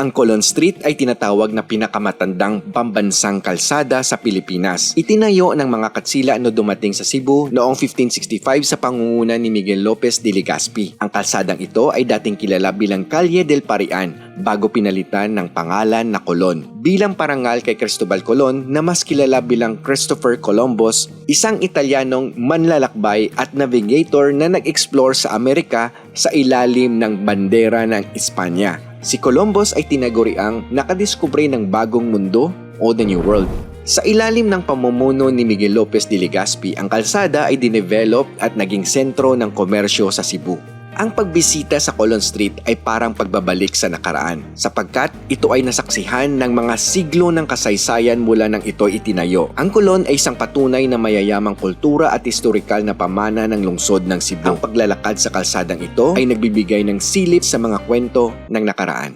Ang Colon Street ay tinatawag na pinakamatandang pambansang kalsada sa Pilipinas. Itinayo ng mga katsila no dumating sa Cebu noong 1565 sa pangunguna ni Miguel Lopez de Legazpi. Ang kalsadang ito ay dating kilala bilang Calle del Parian bago pinalitan ng pangalan na Colon. Bilang parangal kay Cristobal Colon na mas kilala bilang Christopher Columbus, isang Italianong manlalakbay at navigator na nag-explore sa Amerika sa ilalim ng bandera ng Espanya. Si Columbus ay tinaguriang nakadiskubre ng bagong mundo o the New World. Sa ilalim ng pamumuno ni Miguel Lopez de Legazpi, ang kalsada ay dinevelop at naging sentro ng komersyo sa Cebu. Ang pagbisita sa Colon Street ay parang pagbabalik sa nakaraan sapagkat ito ay nasaksihan ng mga siglo ng kasaysayan mula nang ito itinayo. Ang Colon ay isang patunay na mayayamang kultura at historikal na pamana ng lungsod ng Cebu. Ang paglalakad sa kalsadang ito ay nagbibigay ng silip sa mga kwento ng nakaraan.